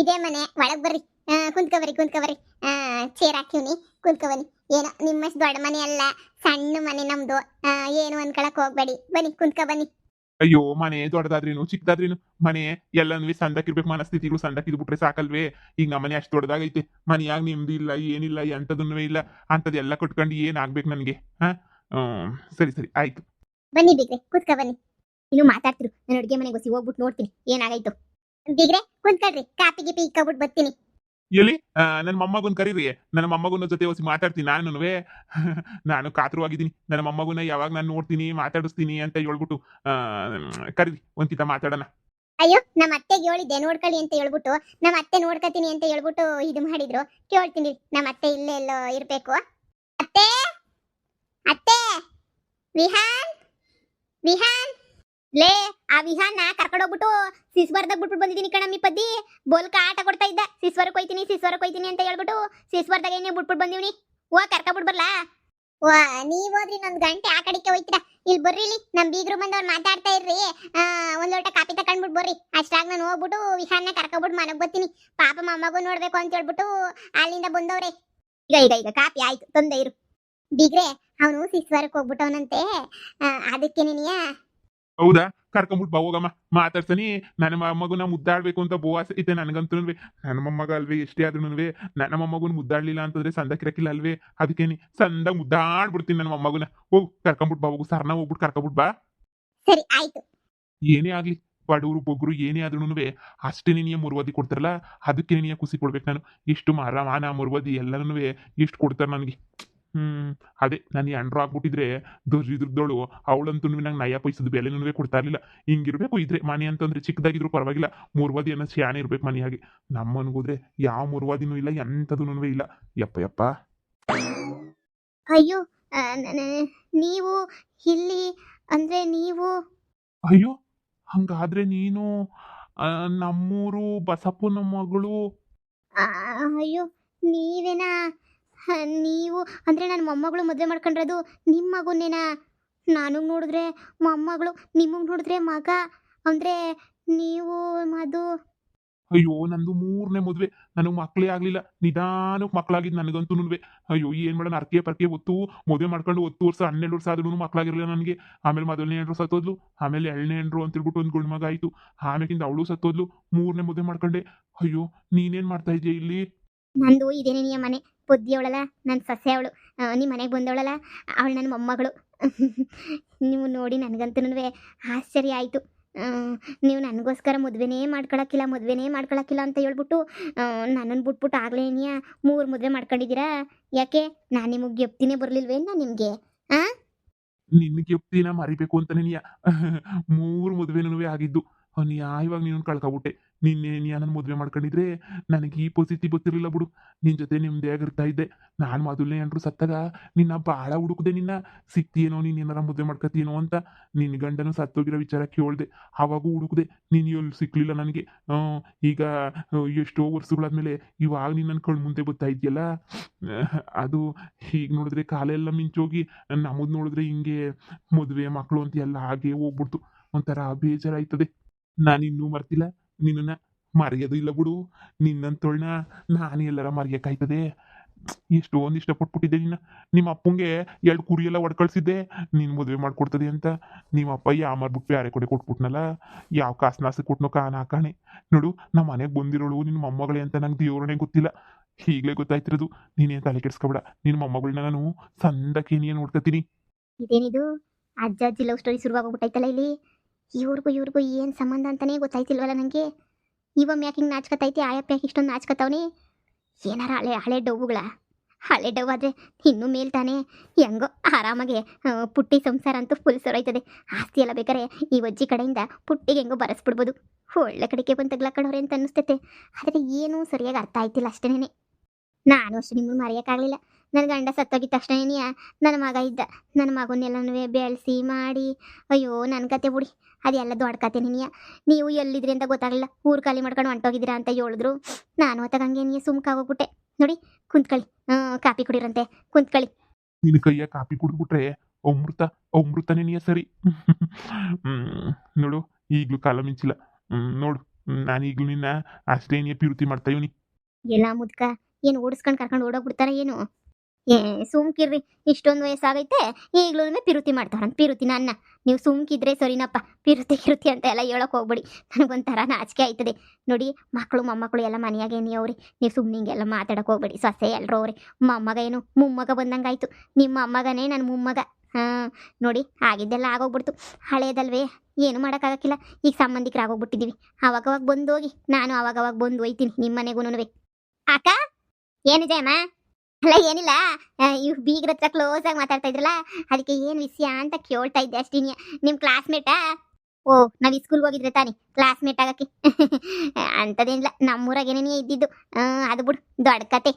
ಇದೇ ಮನೆ ಒಳಗ್ ಬರ್ರಿ. ಕುಂತ್ಕೊಬರಿ ಕುಂತ್ಕೊಬರಿ ಚೇರ್ ಹಾಕಿವ್ನಿ ಕುಂತ್ಕೊಬನ್ನಿ. ಏನೋ ನಿಮ್ಮಷ್ಟು ದೊಡ್ಡ ಮನೆ ಅಲ್ಲ ಸಣ್ಣ ಮನೆ ನಮ್ದು. ಏನು ಅನ್ಕೊಳಕ್ ಹೋಗ್ಬೇಡಿ. ಬನ್ನಿ ಕುಂತ್ಕೊ ಬನ್ನಿ ಅಯ್ಯೋ ಮನೆ ದೊಡ್ಡದಾದ್ರೇನು ಚಿಕ್ಕದಾದ್ರೇನು? ಮನೆ ಎಲ್ಲನೂ ಸಂದಕ್ಕಿರ್ಬೇಕು ಮನಸ್ಥಿತಿಗಳು ಸಂದಕ್ಕಿದ್ಬಿಟ್ರೆ ಸಾಕಲ್ವೇ? ಈಗ ನಮ್ಮ ಮನೆ ಅಷ್ಟು ದೊಡ್ಡದಾಗೈತೆ. ಮನೆಯಾಗ ನಿಮ್ದು ಇಲ್ಲ ಏನಿಲ್ಲ ಎಂಥದನ್ನೂ ಇಲ್ಲ. ಅಂಥದ್ದೆಲ್ಲ ಕೊಟ್ಕೊಂಡು ಏನಾಗ್ಬೇಕು ನನಗೆ? ಹಾ? ಸರಿ ಸರಿ ಆಯ್ತು. ಬನ್ನಿ ಬೇಕ್ರೆ ಕುತ್ಕೊ ಬನ್ನಿ ಇನ್ನು ಮಾತಾಡ್ತಿರು. ನಾನು ಅಡುಗೆ ಮನೆಗೆ ಹೋಗಿ ಹೋಗ್ಬಿಟ್ಟು ನೋಡ್ತೀನಿ. ಏನಾಗಾಯ್ತು ಬಿಗ್ರೆ ಕುಂತ್ಕೊಳ್ರಿ. ಕಾಪಿ ಗಿಪಿ ಇಕ್ಕಬಿಟ್ಟು ಬರ್ತೀನಿ. ಎಲ್ಲಿ? ನನ್ನ ಮೊಮ್ಮಗನ್ ಕರೀರಿ. ನನ್ನ ಮೊಮ್ಮಗನ ಜೊತೆ ಹೊಸಿ ಮಾತಾಡ್ತೀನಿ ನಾನು ನಾನು ಕಾತರವಾಗಿದ್ದೀನಿ. ನನ್ನ ಮಮ್ಮಗುನ ಯಾವಾಗ ನಾನು ನೋಡ್ತೀನಿ ಮಾತಾಡಿಸ್ತೀನಿ ಅಂತ ಹೇಳ್ಬಿಟ್ಟು ಕರೀರಿ. ಒಂದ್ಕಿತ ಮಾತಾಡೋಣ. ಅಯ್ಯೋ ನಮ್ಮ ಅತ್ತೆಗೆ ಹೇಳಿದ್ದೆ ನೋಡ್ಕೊಳ್ಳಿ ಅಂತ ಹೇಳ್ಬಿಟ್ಟು. ನಮ್ಮ ಅತ್ತೆ ನೋಡ್ಕೊತೀನಿ ಅಂತ ಹೇಳ್ಬಿಟ್ಟು ಇದು ಮಾಡಿದ್ರು. ಕೇಳ್ತೀನಿ ನಮ್ಮ ಅತ್ತೆ ಇಲ್ಲೇ ಎಲ್ಲೋ ಇರ್ಬೇಕು. ಅತ್ತೆ! ಅತ್ತೆ! ವಿಹಾನ್! ವಿಹಾನ್! ಲೇ, ಆ ವಿಹಾನ ಕರ್ಕೊಂಡೋಗ್ಬಿಟ್ಟು ಸಿಸ್ವರ್ದಾಗ ಬಿಟ್ಬಿಟ್ಟು ಬಂದಿದ್ದೀನಿ ಕಣಮ್ಮಿ ಪದ್ದಿ. ಬೋಲ್ಕ ಆಟ ಕೊಡ್ತಾ ಇದ್ದ. ಸಿಸ್ವರಕ್ಕೆ ಹೋಯ್ತೀನಿ ಸಿಸ್ವರಕ್ಕೆ ಹೋಯ್ತೀನಿ ಅಂತ ಹೇಳ್ಬಿಟ್ಟು ಸಿಸ್ವರ್ದಾಗ ಏನೇ ಬಿಟ್ಬಿಟ್ಟು ಬಂದಿವ್ನಿ. ಓ ಕರ್ಕೊಬಿಟ್ಟು ಬರ್ಲಾ? ವಾ, ನೀವ್ ಹೋದ್ರಿ ಇನ್ನೊಂದ್ ಗಂಟೆ ಆ ಕಡೆಗೆ ಹೋಯ್ತೀರ ಇಲ್ಲಿ ಬರ್ರಿ ಇಲ್ಲಿ, ನಮ್ ಬೀಗ್ರು ಬಂದವ್ರು ಮಾತಾಡ್ತಾ ಇರ್ರಿ. ಒಂದ್ ಲೋಟ ಕಾಪಿ ತಕೊಂಡ್ಬಿಟ್ಟು ಬರ್ರಿ. ಅಷ್ಟಾಗ ನಾನು ಹೋಗ್ಬಿಟ್ಟು ವಿಹಾನ ಕರ್ಕೊಬಿಟ್ಟು ಮನೆಗ್ ಬರ್ತೀನಿ. ಪಾಪ ಮೊಮ್ಮಗು ನೋಡ್ಬೇಕು ಅಂತ ಹೇಳ್ಬಿಟ್ಟು ಅಲ್ಲಿಂದ ಬಂದವ್ರೆ. ಈಗ ಈಗ ಈಗ ಕಾಪಿ ಆಯ್ತು, ತಂದೆ ಇರು. ಬೀಗ್ರೆ, ಅವನು ಸಿಸ್ವರಕ್ಕೆ ಹೋಗ್ಬಿಟ್ಟವನಂತೆ. ಅದಕ್ಕೆ ನೀನಿಯ ಹೌದಾ? ಕರ್ಕೊಂಬಿಟ್ಟು ಬಾ ಹೋಗಮ್ಮ. ಮಾತಾಡ್ತಾನಿ ನನ್ನ ಮೊಮ್ಮಗನ ಮುದ್ದಾಡ್ಬೇಕು ಅಂತ ಬೋವಾಸ ಐತೆ ನನಗಂತೂ ನನ್ನ ಮೊಮ್ಮಗ ಅಲ್ವೇ ಎಷ್ಟೇ ಆದ್ರೂ ನನ್ನ ಮೊಮ್ಮಗನ ಮುದ್ದಾಡ್ಲಿಲ್ಲ ಅಂತಂದ್ರೆ ಸಂದಕ್ಕಿರಕ್ಕಿಲ್ಲ ಅಲ್ವೇ? ಅದಕ್ಕೇನಿ ಸಂದ ಮುದ್ದಾಡ್ಬಿಡ್ತೀನಿ ನನ್ನ ಮೊಮ್ಮಗನ. ಓ ಕರ್ಕೊಂಬಿಟ್ಟು ಬಾ ಹೋಗು. ಸರ್ನ ಹೋಗ್ಬಿಟ್ಟು ಕರ್ಕೊಂಬಿಟ್ಟು ಬಾ. ಸರಿ ಆಯ್ತು. ಏನೇ ಆಗ್ಲಿ ಬಡವರು ಬೊಗ್ರು ಏನೇ ಆದ್ರೂ ಅಷ್ಟೇ ನೀನಿಯ ಮುರುವದಿ ಕೊಡ್ತಾರಲ್ಲ ಅದಕ್ಕೆ ನೀನಿಯ ಖುಷಿ ಕೊಡ್ಬೇಕು ನಾನು. ಇಷ್ಟು ಮರ ಮಾನ ಮುರುವದಿ ಎಲ್ಲನೂ ಎಷ್ಟು ಕೊಡ್ತಾರೆ ನನಗೆ. ಹ್ಮ್. ಅದೇ ನಾನು ಎಂಡ್ರು ಆಗ್ಬಿಟ್ಟಿದ್ರೆ ದೊಡ್ಡದೋಳು ಅವಳಂತೂ ನಂಗೆ ನಯ ಪೈಸದ ಬೆಲೆನೂ ಕೊಡ್ತಾ ಇರಲಿಲ್ಲ ಹಿಂಗಿರ್ಬೇಕು ಇದ್ರೆ ಮನೆ ಅಂತಂದ್ರೆ ಚಿಕ್ಕದಾಗಿದ್ರು ಪರವಾಗಿಲ್ಲ ಮೂರ್ವಾದಿ ಅನ್ನೋ ಶಾನೆ ಇರ್ಬೇಕು ಮನೆಯಾಗಿ ನಮ್ಮನ್ಗೋದ್ರೆ ಯಾವ ಮೂರ್ವಾದಿನೂ ಇಲ್ಲ ಎಂಥದೂ ಇಲ್ಲ. ಯಪ್ಪ ಯಪ್ಪ ಅಯ್ಯೋ ನೀವು ಇಲ್ಲಿ ಅಂದ್ರೆ ನೀವು ಅಯ್ಯೋ ಹಂಗಾದ್ರೆ ನೀನು ನಮ್ಮೂರು ಬಸಪ್ಪನ ಮಗಳು? ಅಯ್ಯೋ ನೀವೇನಾ ನೀವು, ಅಂದ್ರೆ ನನ್ನ ಮೊಮ್ಮಗಳು ಮದುವೆ ಅದು ನಿಮ್ಮ ಮಗುನೇನಾ? ನಾನು ನೋಡಿದ್ರೆ ಮೊಮ್ಮಗಳು, ನಿಮಗೆ ನೋಡಿದ್ರೆ ಮಗ, ಅಂದ್ರೆ ನೀವು ಮದು. ಅಯ್ಯೋ, ನಂದು ಮೂರನೇ ಮದುವೆ. ನನಗೆ ಮಕ್ಕಳೇ ಆಗ್ಲಿಲ್ಲ. ನಿಧಾನಕ್ಕೆ ಮಕ್ಕಳಾಗಿದ್ದು ನನಗಂತೂ ಅಯ್ಯೋ, ಏನ್ ಮಾಡೋಣ? ಅರ್ಕೆ ಪರ್ಕೆ ಒತ್ತು, ಮದುವೆ ಮಾಡ್ಕೊಂಡು ಹತ್ತು ವರ್ಷ, ಹನ್ನೆರಡು ವರ್ಷ ಆದ್ರೂ ಮಕ್ಕಳಾಗಿರಲಿಲ್ಲ ನನಗೆ. ಆಮೇಲೆ ಮೊದಲನೇ ಎಂಟ್ರು ಸತ್ತೋದ್ಲು, ಆಮೇಲೆ ಎರಡನೇ ಅಂತ ಹೇಳ್ಬಿಟ್ಟು ಒಂದು ಗುಣ್ಮಗ ಆಯ್ತು. ಆಮೇಲಿಂದ ಅವಳು ಸತ್ತೋದ್ಲು, ಮೂರನೇ ಮದುವೆ ಮಾಡ್ಕೊಂಡೆ. ಅಯ್ಯೋ, ನೀನೇನ್ ಮಾಡ್ತಾ ಇದೀಯ ಇಲ್ಲಿ? ನಂದು ಇದೇನೇ ನಿಯ ಮನೆ. ಬುದ್ಧಿಯವಳಲ್ಲ ನನ್ನ ಸಸ್ಯ ಅವಳು ನಿಮ್ಮ ಮನೆಗೆ ಬಂದವಳಲ್ಲ, ಅವಳು ನನ್ನ ಮೊಮ್ಮಗಳು. ನೀವು ನೋಡಿ ನನಗಂತೂ ಆಶ್ಚರ್ಯ ಆಯಿತು. ನೀವು ನನಗೋಸ್ಕರ ಮದುವೆನೇ ಮಾಡ್ಕೊಳಕ್ಕಿಲ್ಲ ಮದುವೆನೇ ಮಾಡ್ಕೊಳಕ್ಕಿಲ್ಲ ಅಂತ ಹೇಳ್ಬಿಟ್ಟು ನನ್ನನ್ನು ಬಿಟ್ಬಿಟ್ಟು ಆಗಲೇ ನೀ ಮೂರು ಮದುವೆ ಮಾಡ್ಕೊಂಡಿದ್ದೀರಾ? ಯಾಕೆ? ನಾನು ನಿಮಗೆ ಗೆಪ್ತಿನೇ ಬರಲಿಲ್ವೇನ ನಿಮಗೆ? ಆ? ನಿನ್ನ ಗೆಪ್ತಿನ ಮರಿಬೇಕು ಅಂತ ನೀಯ. ಮೂರು ಮದುವೆನೂ ಆಗಿದ್ದು. ನ್ಯಾಯವಾಗಿ ನೀನು ಕಳ್ಕೊಬಿಟ್ಟೆ. ನಿನ್ನೆ ನೀ ನನ್ನ ಮದುವೆ ಮಾಡ್ಕೊಂಡಿದ್ರೆ ನನಗೆ ಈ ಪರಿಸ್ಥಿತಿ ಗೊತ್ತಿರಲಿಲ್ಲ ಬಿಡು. ನಿನ್ನ ಜೊತೆ ನಿಮ್ದೇಗಿರ್ತಾ ಇದ್ದೆ. ನಾನು ಮೊದಲನೇ ಅಂದ್ರು ಸತ್ತಾಗ ನಿನ್ನ ಭಾಳ ಹುಡುಕದೆ ನಿನ್ನ. ಸಿಕ್ತಿಯೇನೋ ನೀನು ಏನಾರ ಮದುವೆ ಮಾಡ್ಕೊತೀನೋ ಅಂತ ನಿನ್ನ ಗಂಡನು ಸತ್ತೋಗಿರೋ ವಿಚಾರ ಕೇಳಿದೆ. ಆವಾಗೂ ಹುಡುಕದೆ. ನೀನು ಎಲ್ಲಿ ಸಿಕ್ಕಲಿಲ್ಲ ನನಗೆ? ಈಗ ಎಷ್ಟೋ ವರ್ಷಗಳಾದ್ಮೇಲೆ ಇವಾಗ ನೀನು ನನ್ನ ಕಣ್ಣು ಮುಂದೆ ಬರ್ತಾ ಇದೆಯಲ್ಲ? ಅದು ಹೀಗೆ ನೋಡಿದ್ರೆ ಕಾಲೆಲ್ಲ ಮಿಂಚೋಗಿ ನಮ್ಮದು ನೋಡಿದ್ರೆ ಹಿಂಗೆ ಮದುವೆ ಮಕ್ಕಳು ಅಂತ ಎಲ್ಲ ಹಾಗೆ ಹೋಗ್ಬಿಡ್ತು. ಒಂಥರ ಬೇಜಾರಾಯ್ತದೆ. ನಾನು ಇನ್ನೂ ಮರ್ತಿಲ್ಲ, ನಿನ್ನನ್ನ ಮರೆಯೋದು ಇಲ್ಲ ಬಿಡು. ನಿನ್ನಂತೋಳ್ನ ನಾನು ಎಲ್ಲರ ಮರೆಯೋಕ್ಕಾಯ್ತದೆ ಎಷ್ಟೊಂದು ಇಷ್ಟಪಟ್ಬಿಟ್ಟಿದ್ದೆ ನಿನ್ನ. ನಿಮ್ಮ ಅಪ್ಪಂಗೆ ಎರಡು ಕುರಿ ಎಲ್ಲ ಒಡ್ಕಳ್ಸಿದ್ದೆ. ನೀನು ಮದುವೆ ಮಾಡ್ಕೊಡ್ತದೆ ಅಂತ. ನಿಮ್ಮ ಅಪ್ಪ ಯಾವ ಮಾರ್ಬಿಟ್ಟು ಬ್ಯಾರೆ ಕಡೆ ಕೊಟ್ಬಿಟ್ನಲ್ಲ. ಯಾವ ಕಾಸು ನಾಸು ಕೊಟ್ನೋ ಕಾಣ ಕಾಣೆ. ನೋಡು ನಮ್ಮ ಮನೆಗೆ ಬಂದಿರೋಳು ನಿನ್ನ ಮೊಮ್ಮಗಳೇ ಅಂತ ನಂಗೆ ದೇವ್ರನೇ ಗೊತ್ತಿಲ್ಲ. ಈಗಲೇ ಗೊತ್ತಾಯ್ತಿರೋದು ನೀನೇನು ತಲೆ ಕೆಡ್ಸ್ಕೊಬೇಡ. ನಿನ್ನ ಮೊಮ್ಮಗಳನ್ನ ನಾನು ಸಂದಕ್ಕೆ ನೀನು ನೋಡ್ಕೊತೀನಿ ಇದೇನಿದು? ಅಜ್ಜಿ ಲವ್ ಸ್ಟೋರಿ ಶುರುವಾಗೋಗ್ಬಿಟ್ಟೈತಲ್ಲ ಇಲ್ಲಿ? ಇವ್ರಿಗೂ ಇವ್ರಿಗೂ ಏನು ಸಂಬಂಧ ಅಂತಲೇ ಗೊತ್ತಾಯ್ತಿಲ್ವಲ್ಲ ನನಗೆ ಇವಮ್ಮ ಯಾಕೆ ಹಿಂಗೆ ನಾಚ್ಕತೈತಿ ಆಯಪ್ಪ ಯಾಕೆ ಇಷ್ಟೊಂದು ನಾಚ್ಕತಾವನಿ? ಏನಾರ ಹಳೆ ಹಳೆ ಡವ್ವುಗಳ. ಹಳೆ ಡವ್ ಆದರೆ ಇನ್ನೂ ಮೇಲ್ತಾನೆ. ಹೆಂಗೋ ಆರಾಮಾಗೆ ಪುಟ್ಟಿ ಸಂಸಾರ ಅಂತೂ ಫುಲ್ ಸೊರೈತದೆ. ಆಸ್ತಿ ಎಲ್ಲ ಬೇಕಾರೆ ಈ ಅಜ್ಜಿ ಕಡೆಯಿಂದ ಪುಟ್ಟಿಗೆ ಹೆಂಗೋ ಬರೆಸ್ಬಿಡ್ಬೋದು. ಒಳ್ಳೆ ಕಡೆಗೆ ಬಂದು ತಗ್ಲಾಕಡೋರೆ ಅಂತ ಅನ್ನಿಸ್ತೈತೆ. ಆದರೆ ಏನೂ ಸರಿಯಾಗಿ ಅರ್ಥ ಆಯ್ತಿಲ್ಲ ಅಷ್ಟೇನೆ. ನಾನು ಅಷ್ಟು ನಿಮ್ಮನ್ನು ಮರೆಯೋಕ್ಕಾಗಲಿಲ್ಲ. ನನ್ನ ಗಂಡ ಸತ್ತೋಗಿದ ತಕ್ಷಣನೇ ನನ್ನ ಮಗ ಇದ್ದ. ನನ್ನ ಮಗನೆಲ್ಲನೂ ಬೆಳೆಸಿ ಮಾಡಿ. ಅಯ್ಯೋ ನನ್ನ ಕತೆ ಬಿಡಿ. ಅದೆಲ್ಲ ದೊಡ್ಡ ಕತೆ ನಿನಿಯ ನೀವು ಎಲ್ಲಿದ್ರಿ ಅಂತ ಗೊತ್ತಾಗಲಿಲ್ಲ. ಊರು ಖಾಲಿ ಮಾಡ್ಕೊಂಡು ಹೊಂಟೋಗಿದ್ದೀರಾ ಅಂತ ಹೇಳಿದ್ರು. ನಾನು ನೀ ಸುಮ್ಕಾಗೋಗ್ಬಿಟ್ಟೆ ನೋಡಿ ಕುಂತ್ಕೊಳ್ಳಿ ಹ್ಞೂ ಕಾಪಿ ಕುಡಿರಂತೆ. ಕುಂತ್ಕೊಳ್ಳಿ ನಿನ್ನ ಕೈಯ ಕಾಪಿ ಕುಡಿದ್ಬಿಟ್ರೆ ಅಮೃತ ಅಮೃತ ನೀಯ ಸರಿ. ನೋಡು ಈಗಲೂ ಕಾಲ ಮಿಂಚಿಲ್ಲ. ಹ್ಮ್ ನೋಡು ನಾನು ಈಗಲೂ ನಿನ್ನ ಅಷ್ಟೇ ನೀ ಪಿರುತಿ ಮಾಡ್ತಾ ಇವನಿ. ಎಲ್ಲ ಮುದ್ಕ ಏನು ಓಡಿಸ್ಕೊಂಡು ಕರ್ಕೊಂಡು ಓಡೋಗ್ಬಿಡ್ತಾರ ಏನು? ಏ, ಸುಮ್ಕಿರ್ರಿ. ಇಷ್ಟೊಂದು ವಯಸ್ಸಾಗೈತೆ, ಈಗಲೂ ಪಿರುತಿ ಮಾಡ್ತಾರಂತ ಪಿರುತಿ ನನ್ನ. ನೀವು ಸುಮ್ಕಿದ್ರೆ ಸರಿನಪ್ಪ. ಪಿರುತಿ, ಕಿರುತಿ ಅಂತ ಎಲ್ಲ ಹೇಳಕ್ ಹೋಗ್ಬಿಡಿ. ನನಗೊಂಥರ ನಾಚಿಕೆ ಆಯ್ತದೆ. ನೋಡಿ, ಮಕ್ಕಳು, ಮೊಮ್ಮಕ್ಕಳು ಎಲ್ಲ ಮನೆಯಾಗೆ ಅವ್ರಿ ನೀವು ಸುಮ್ಮನೆ ಹಿಂಗೆಲ್ಲ ಮಾತಾಡಕ್ ಹೋಗ್ಬೇಡಿ. ಸೊಸೆ ಎಲ್ಲರೂ ಅವ್ರಿ. ಮೊಮ್ಮಗ ಏನು? ಮುಮ್ಮಗ ಬಂದಂಗಾಯ್ತು. ನಿಮ್ಮ ಅಮ್ಮಗನೇ ನನ್ನ ಮೊಮ್ಮಗ. ಹಾಂ, ನೋಡಿ, ಆಗಿದ್ದೆಲ್ಲ ಆಗೋಗ್ಬಿಡ್ತು. ಹಳೇದಲ್ವೇ? ಏನು ಮಾಡೋಕ್ಕಾಗಕ್ಕಿಲ್ಲ. ಈಗ ಸಂಬಂಧಿಕರಾಗೋಗ್ಬಿಟ್ಟಿದ್ದೀವಿ ಆವಾಗವಾಗ ಬಂದು ಹೋಗಿ ನಾನು ಅವಾಗವಾಗ ಬಂದು ಒಯ್ತೀನಿ. ನಿಮ್ಮ ಮನೆಗೂ ಅಕ್ಕ? ಏನಿದೆ ಜಯಮ್ಮ ಅಲ್ಲ, ಏನಿಲ್ಲ. ಇವ್ ಬೀಗ್ರ ಹತ್ರ ಕ್ಲೋಸ್ ಆಗಿ ಮಾತಾಡ್ತಾ ಇದ್ರಲ್ಲ, ಅದಕ್ಕೆ ಏನ್ ವಿಷಯ ಅಂತ ಕೇಳ್ತಾ ಇದ್ದೆ ಅಷ್ಟೇನಿ ನಿಮ್ ಕ್ಲಾಸ್ಮೇಟಾ ಓ, ನಾವು ಸ್ಕೂಲ್ ಹೋಗಿದ್ರೆ ತಾನೇ ಕ್ಲಾಸ್ಮೇಟ್ ಆಗಕ್ಕೆ. ಅಂತದೇನಿಲ್ಲ, ನಮ್ಮೂರಾಗ ಏನೇನೇ ಇದ್ದಿದ್ದು. ಅದು ಬಿಡು, ದೊಡ್ಡ ಕತೆ.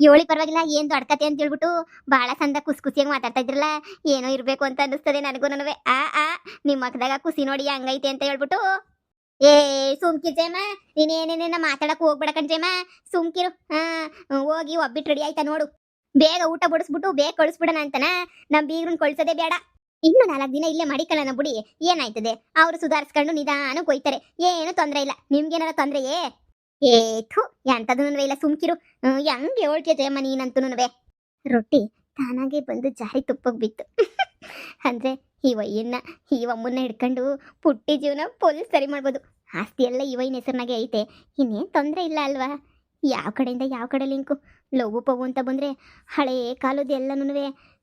ಏಳಿ ಪರವಾಗಿಲ್ಲ, ಏನ್ ದೊಡ್ಡ ಕತೆ ಅಂತ ಹೇಳ್ಬಿಟ್ಟು ಬಹಳ ಚಂದ ಕುಸ್ ಖುಷಿಯಾಗಿ ಮಾತಾಡ್ತಾ ಇದ್ರಲ್ಲ, ಏನೋ ಇರಬೇಕು ಅಂತ ಅನ್ನಿಸ್ತದೆ ನನಗೂ ನನವೇ ಆ ಆ, ನಿಮ್ಮ ಮಕ್ಕದಾಗ ಖುಷಿ ನೋಡಿ ಹಂಗೈತೆ ಅಂತ ಹೇಳ್ಬಿಟ್ಟು ಏ ಸುಮ್ಕಿಜೇಮ ನೀನೇನೇನೇನ ಮಾತಾಡಕ್ ಹೋಗ್ಬೇಡ ಕಣ್ಜೇಮ ಸುಮ್ಕಿರು. ಹಾ, ಹೋಗಿ ಒಬ್ಬಿಟ್ ರೆಡಿ ಆಯ್ತಾ ನೋಡು. ಬೇಗ ಊಟ ಬಡಿಸ್ಬಿಟ್ಟು ಬೇಗ ಕಳಿಸ್ಬಿಡಣ ಅಂತನ? ನಮ್ ಬೀಗ್ರನ್ ಕೊಳ್ಸೋದೇ ಬೇಡ. ಇನ್ನು ನಾಲ್ಕು ದಿನ ಇಲ್ಲೇ ಮಡಿಕಲನ ಬುಡಿ. ಏನಾಯ್ತದೆ? ಅವ್ರು ಸುಧಾರಿಸ್ಕೊಂಡು ನಿಧಾನಕ್ಕೆ ಕೊಯ್ತಾರೆ. ಏನು ತೊಂದರೆ ಇಲ್ಲ. ನಿಮ್ಗೇನಾರ ತೊಂದರೆಯೇ ಏ? ಥು ಎಂಥದ್ದು ಇಲ್ಲ ಸುಮ್ಕಿರು. ಹೆಂಗ್ ಹೇಳ್ತೀಯ ಜಯಮ್ಮ ನೀನಂತೂ ರೊಟ್ಟಿ ತಾನಾಗೆ ಬಂದು ಜಾರಿ ತುಪ್ಪಕ್ಕೆ ಬಿತ್ತು. ಅಂದ್ರೆ ಈ ವಯ್ಯನ್ನ ಈ ಅಮ್ಮನ್ನ ಹಿಡ್ಕೊಂಡು ಪುಟ್ಟಿ ಜೀವನ ಪೊಲೀಸ್ ಸರಿ ಮಾಡ್ಬೋದು. ಆಸ್ತಿ ಎಲ್ಲ ಈ ವೈನ್ ಹೆಸರಿನಾಗೆ ಐತೆ. ಇನ್ನೇನು ತೊಂದರೆ ಇಲ್ಲ ಅಲ್ವಾ? ಯಾವ ಕಡೆಯಿಂದ ಯಾವ ಕಡೆ ಲಿಂಕು ಲೋಗು ಪಗು ಅಂತ ಬಂದರೆ ಹಳೇ ಕಾಲದ ಎಲ್ಲನೂ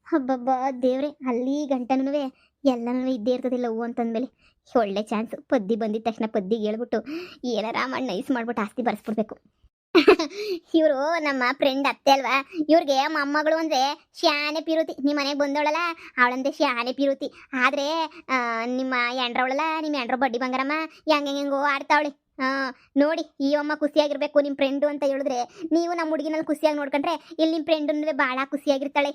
ಹಬ್ಬಬ್ಬ ದೇವ್ರೆ, ಅಲ್ಲಿ ಗಂಟನೂ ಎಲ್ಲನೂ ಇದ್ದೇ ಇರ್ತದೆ ಲವ್ ಅಂತಂದಮೇಲೆ. ಒಳ್ಳೆ ಚಾನ್ಸ್ ಪದ್ದಿ ಬಂದಿದ ತಕ್ಷಣ ಪದ್ದಿಗೆ ಹೇಳ್ಬಿಟ್ಟು ಏನಾರ ಮಾಡಿ ನೈಸ್ ಮಾಡ್ಬಿಟ್ಟು ಆಸ್ತಿ ಬರ್ಸ್ಬಿಡ್ಬೇಕು. ಇವರು ನಮ್ಮ ಫ್ರೆಂಡ್ ಅತ್ತೆ ಅಲ್ವಾ? ಇವ್ರಿಗೆ ಮೊಮ್ಮಗಳು ಅಂದ್ರೆ ಶಾನೆ ಪಿರುತಿ. ನಿಮ್ಮ ಮನೆಗೆ ಬಂದವಳಲ್ಲ, ಅವಳಂದ್ರೆ ಶಾನೆ ಪಿರುತಿ. ಆದರೆ ನಿಮ್ಮ ಎಂಡ್ರವಳಲ್ಲ ನಿಮ್ಮ ಎಂಡ್ರ ಬಡ್ಡಿ ಬಂಗಾರಮ್ಮ, ಹೆಂಗೆ ಹೆಂಗೋ ಆಡ್ತಾವಳೆ. ನೋಡಿ, ಈ ಅಮ್ಮ ಖುಷಿಯಾಗಿರ್ಬೇಕು ನಿಮ್ಮ ಫ್ರೆಂಡು ಅಂತ ಹೇಳಿದ್ರೆ, ನೀವು ನಮ್ಮ ಹುಡುಗಿನಲ್ಲಿ ಖುಷಿಯಾಗಿ ನೋಡ್ಕೊಂಡ್ರೆ, ಇಲ್ಲಿ ನಿಮ್ಮ ಅಂದ್ರೆ ಭಾಳ ಖುಷಿಯಾಗಿರ್ತಾಳೆ.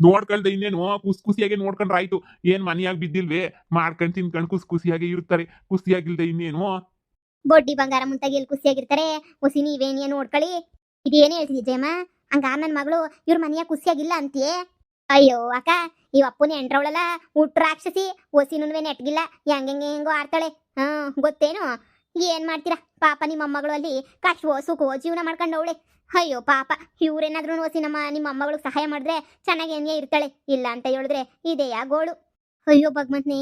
ನೋಡ್ಕೊಳ್ದೆ ಇನ್ನೇನು, ಖುಷಿ ಖುಷಿಯಾಗಿ ನೋಡ್ಕೊಂಡ್ರೆ ಆಯ್ತು ಏನ್ ಮನೆಯಾಗ ಬಿದ್ದಿಲ್ವೇ? ಮಾಡ್ಕೊಂಡ್ ತಿನ್ಕೊಂಡ್ ಖುಷಿ ಖುಷಿಯಾಗಿ ಇರ್ತಾರೆ. ಖುಷಿಯಾಗಿಲ್ದೆ ಇನ್ನೇನು? ಬೊಡ್ಡಿ ಬಂಗಾರ ಮುಂತಾಗಿ ಖುಷಿಯಾಗಿರ್ತಾರೆ ಹೊಸಿ ನೀವೇನಿಯ ನೋಡ್ಕೊಳ್ಳಿ. ಇದೇನು ಹೇಳ್ತಿದ್ದೆ ಜಯಮ್ಮ? ಹಂಗ ನನ್ನ ಮಗಳು ಇವ್ರ ಮನೆಯ ಖುಷಿಯಾಗಿಲ್ಲ ಅಂತೀಯೇ? ಅಯ್ಯೋ ಅಕ್ಕ ಈ ಅಪ್ಪನ ಎಂಟ್ರವಳಲ್ಲ ಹುಟ್ಟು ರಾಕ್ಷಸಿ ಹೊಸಿನೂ ನೆಟ್ಗಿಲ್ಲ, ಹೆಂಗೆ ಹೆಂಗೋ ಆಡ್ತಾಳೆ. ಹಾ, ಗೊತ್ತೇನು? ಏನ್ ಮಾಡ್ತೀರಾ? ಪಾಪ ನಿಮ್ಮ ಮೊಮ್ಮಗಳು ಅಲ್ಲಿ ಕಷ್ಟವೋ ಸುಖವೋ ಜೀವನ ಮಾಡ್ಕೊಂಡವಳೆ. ಅಯ್ಯೋ ಪಾಪ ಇವ್ರೇನಾದ್ರೂ ಹೊಸಿ ನಮ್ಮ, ನಿಮ್ಮ ಸಹಾಯ ಮಾಡಿದ್ರೆ ಚೆನ್ನಾಗಿ ಹೆಂಗೆ ಇರ್ತಾಳೆ. ಇಲ್ಲ ಅಂತ ಹೇಳಿದ್ರೆ ಇದೆಯಾ ಗೋಳು. ಅಯ್ಯೋ ಭಗವಂತನೇ,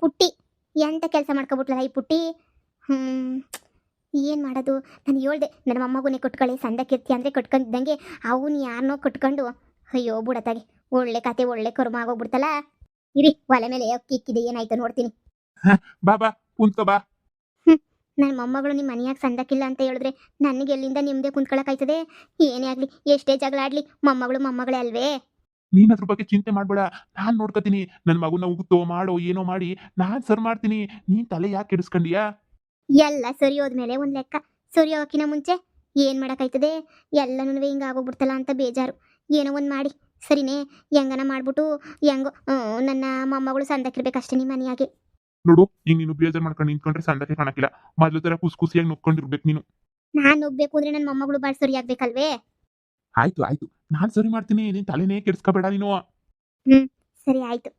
ಪುಟ್ಟಿ, ಎಂತ ಕೆಲಸ ಮಾಡ್ಕೊಬಿಟ್ಲಲ್ಲ ಈ ಪುಟ್ಟಿ? ಹ್ಮ್ ಏನು ಮಾಡೋದು? ನಾನು ಹೇಳ್ದೆ ನನ್ನ ಮೊಮ್ಮಗುನೇ ಕೊಟ್ಕೊಳ್ಳಿ ಸಂದಕ್ಕಿರ್ತಿ ಅಂದರೆ ಕೊಟ್ಕೊಂಡಿದ್ದಂಗೆ ಅವನು ಯಾರನ್ನೋ ಕೊಟ್ಕೊಂಡು ಅಯ್ಯೋ ಬಿಡತ್ತಾಗೆ ಒಳ್ಳೆ ಕತೆ ಒಳ್ಳೆ ಕರ್ಮ ಆಗೋಗ್ಬಿಡ್ತಲ್ಲ? ಇರಿ ಒಲೆ ಮೇಲೆ ಅಕ್ಕಿ ಇಕ್ಕಿದೆ ಏನಾಯ್ತು ನೋಡ್ತೀನಿ. ಬಾ ಬಾ ಕುಂತ್ಕೋ ಬಾ. ನನ್ನ ಮೊಮ್ಮಗಳು ನಿಮ್ಮ ಮನೆಯಾಗ ಸಂದಕ್ಕಿಲ್ಲ ಅಂತ ಹೇಳಿದ್ರೆ ನನಗೆ ಎಲ್ಲಿಂದ ನಿಮ್ಮದೇ ಕುಂತ್ಕೊಳಕಾಯ್ತದೆ? ಏನೇ ಆಗಲಿ ಎಷ್ಟೇ ಜಗಳ ಆಡ್ಲಿ ಮೊಮ್ಮಗಳು ಮೊಮ್ಮಗಳೇ ಅಲ್ವೇ? ನೀನ್ ಅದ್ರ ಬಗ್ಗೆ ಚಿಂತೆ ಮಾಡ್ಬೇಡ. ನಾನ್ ನೋಡ್ಕೋತೀನಿ ನನ್ ಮಗುನ ಉಗುತ್ತೋ ಮಾಡೋ ಏನೋ ಮಾಡಿ ನಾನ್ ಸರ್ ಮಾಡ್ತೀನಿ. ನೀನ್ ತಲೆ ಯಾಕೆ ಕೆಡಿಸ್ಕೊಂಡಿಯಾ? ಎಲ್ಲ ಸರಿ ಹೋದ್ಮೇಲೆ ಒಂದು ಲೆಕ್ಕ. ಸರಿ ಹೋಗೋಕ್ಕಿಂತ ಮುಂಚೆ ಏನು ಮಾಡೋಕ್ಕಾಯ್ತದೆ? ಎಲ್ಲನೂ ಹಿಂಗೆ ಆಗೋಗ್ಬಿಡ್ತಲ್ಲ ಅಂತ ಬೇಜಾರು. ಏನೋ ಒಂದು ಮಾಡಿ. ಸರಿನೇ ಹೆಂಗನ ಮಾಡ್ಬಿಟ್ಟು ಹೆಂಗೋ ನನ್ನ ಮೊಮ್ಮಗಳು ಸಂದಕ್ಕಿರ್ಬೇಕಷ್ಟೇ ನಿಮ್ಮ ಮನೆಯಾಗೆ. ನೋಡು ಈಗ ನೀನು ಬೇಜಾರ್ ಮಾಡ್ಕೊಂಡು ನಿಂತ್ಕೊಂಡ್ರೆ ಸಂದಕ್ಕೆ ಕಾಣಕ್ಕಿಲ್ಲ. ಮೊದ್ಲು ತರ ಕುಸ್ ಕುಸಿಯಾಗಿ ನೋಡ್ಕೊಂಡಿರ್ಬೇಕು ನೀನು. ನಾನು ಹೋಗ್ಬೇಕು ಅಂದ್ರೆ ನನ್ನ ಮೊಮ್ಮಗಳು ಬಾಳ್ ಸರಿ ಆಗ್ಬೇಕಲ್ವೇ? ಆಯ್ತು ಆಯ್ತು. ನಾನ್ ಸರಿ ಮಾಡ್ತೀನಿ. ನೀನ್ ತಲೆನೇ ಕೆಡಿಸ್ಕೋಬೇಡ ನೀನು. ಹ್ಮ್ ಸರಿ ಆಯ್ತು.